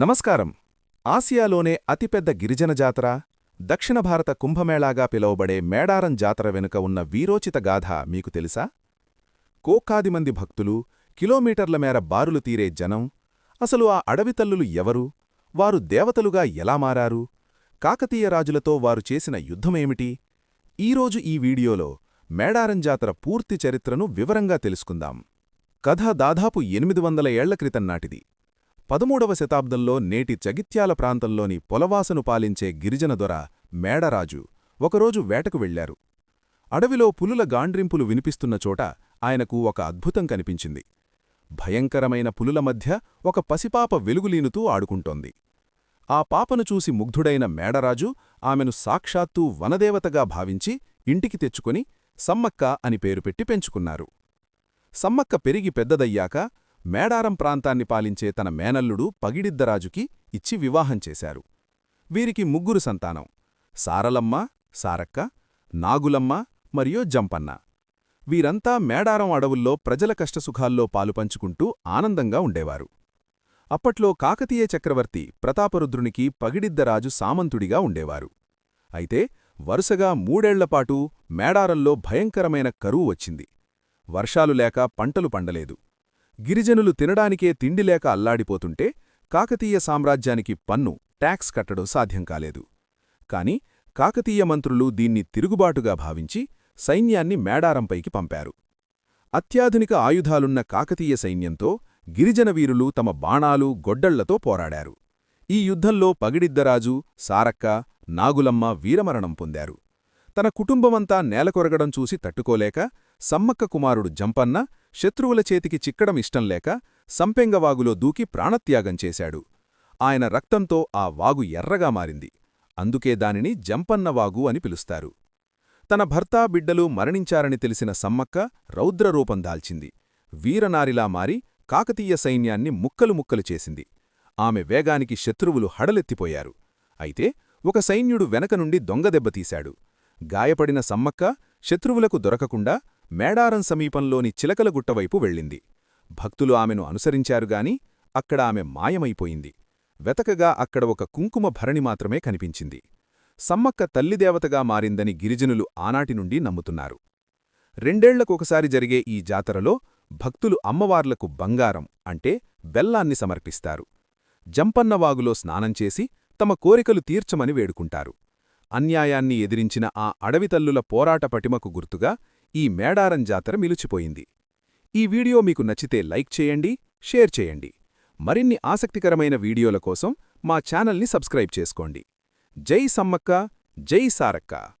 నమస్కారం. ఆసియాలోనే అతిపెద్ద గిరిజన జాతర దక్షిణ భారత కుంభమేళాగా పిలువబడే మేడారం జాతర వెనుక ఉన్న వీరోచిత గాథ మీకు తెలుసా? కోకాది మంది భక్తులు కిలోమీటర్ల మేర బారులు తీరే జనం అసలు ఆ అడవితల్లులు ఎవరు? వారు దేవతలుగా ఎలా మారారు? కాకతీయ రాజులతో వారు చేసిన యుద్ధమేమిటి? ఈరోజు ఈ వీడియోలో మేడారం జాతర పూర్తి చరిత్రను వివరంగా తెలుసుకుందాం. కథ దాదాపు ఎనిమిది వందల ఏళ్ళ క్రితం నాటిది. పదమూడవ శతాబ్దంలో నేటి జగిత్యాల ప్రాంతంలోని పొలవాసను పాలించే గిరిజన దొర మేడరాజు ఒకరోజు వేటకు వెళ్ళారు అడవిలో పులుల గాండ్రింపులు వినిపిస్తున్న చోట ఆయనకు ఒక అద్భుతం కనిపించింది. భయంకరమైన పులుల మధ్య ఒక పసిపాప వెలుగులీనుతూ ఆడుకుంటోంది. ఆ పాపను చూసి ముగ్ధుడైన మేడరాజు ఆమెను సాక్షాత్తూ వనదేవతగా భావించి ఇంటికి తెచ్చుకొని సమ్మక్క అని పేరు పెట్టి పెంచుకున్నారు. సమ్మక్క పెరిగి పెద్దదయ్యాక మేడారం ప్రాంతాన్ని పాలించే తన మేనల్లుడు పగిడిద్దరాజుకి ఇచ్చి వివాహం చేశారు. వీరికి ముగ్గురు సంతానం. సారలమ్మ సారక్క నాగులమ్మ మరియు జంపన్న. వీరంతా మేడారం అడవుల్లో ప్రజల కష్టసుఖాల్లో పాలుపంచుకుంటూ ఆనందంగా ఉండేవారు. అప్పట్లో కాకతీయ చక్రవర్తి ప్రతాపరుద్రునికి పగిడిద్దరాజు సామంతుడిగా ఉండేవారు. అయితే వరుసగా మూడేళ్ళపాటు మేడారంలో భయంకరమైన కరువు వచ్చింది. వర్షాలు లేక పంటలు పండలేదు. గిరిజనులు తినడానికే తిండిలేక అల్లాడిపోతుంటే కాకతీయ సామ్రాజ్యానికి పన్ను ట్యాక్స్ కట్టడం సాధ్యం కాలేదు. కాని కాకతీయ మంత్రులు దీన్ని తిరుగుబాటుగా భావించి సైన్యాన్ని మేడారంపైకి పంపారు. అత్యాధునిక ఆయుధాలున్న కాకతీయ సైన్యంతో గిరిజన వీరులు తమ బాణాలు గొడ్డళ్ళతో పోరాడారు. ఈ యుద్ధంలో పగిడిద్దరాజు సారక్క నాగులమ్మ వీరమరణం పొందారు. తన కుటుంబమంతా నేలకొరగడం చూసి తట్టుకోలేక సమ్మక్క కుమారుడు జంపన్న శత్రువుల చేతికి చిక్కడం ఇష్టంలేక సంపెంగవాగులో దూకి ప్రాణత్యాగం చేశాడు. ఆయన రక్తంతో ఆ వాగు ఎర్రగా మారింది. అందుకే దానిని జంపన్నవాగు అని పిలుస్తారు. తన భర్తా బిడ్డలు మరణించారని తెలిసిన సమ్మక్క రౌద్రరూపం దాల్చింది. వీరనారిలా మారి కాకతీయ సైన్యాన్ని ముక్కలు ముక్కలు చేసింది. ఆమె వేగానికి శత్రువులు హడలెత్తిపోయారు. అయితే ఒక సైన్యుడు వెనక నుండి దొంగదెబ్బతీశాడు గాయపడిన సమ్మక్క శత్రువులకు దొరకకుండా మేడారం సమీపంలోని చిలకలగుట్టవైపు వెళ్ళింది. భక్తులు ఆమెను అనుసరించారుగాని అక్కడ ఆమె మాయమైపోయింది. వెతకగా అక్కడ ఒక కుంకుమ భరణి మాత్రమే కనిపించింది. సమ్మక్క తల్లిదేవతగా మారిందని గిరిజనులు ఆనాటి నుండి నమ్ముతున్నారు. రెండేళ్ళకొకసారి జరిగే ఈ జాతరలో భక్తులు అమ్మవార్లకు బంగారం అంటే బెల్లాన్ని సమర్పిస్తారు. జంపన్నవాగులో స్నానంచేసి తమ కోరికలు తీర్చమని వేడుకుంటారు. అన్యాయాన్ని ఎదిరించిన ఆ అడవితల్లుల పోరాట పటిమకు గుర్తుగా ఈ మేడారం జాతర మిలుచిపోయింది. ఈ వీడియో మీకు నచ్చితే లైక్ చేయండి షేర్ చేయండి. మరిన్ని ఆసక్తికరమైన వీడియోల కోసం మా ఛానల్ని సబ్స్క్రైబ్ చేసుకోండి. జై సమ్మక్క జై సారక్క.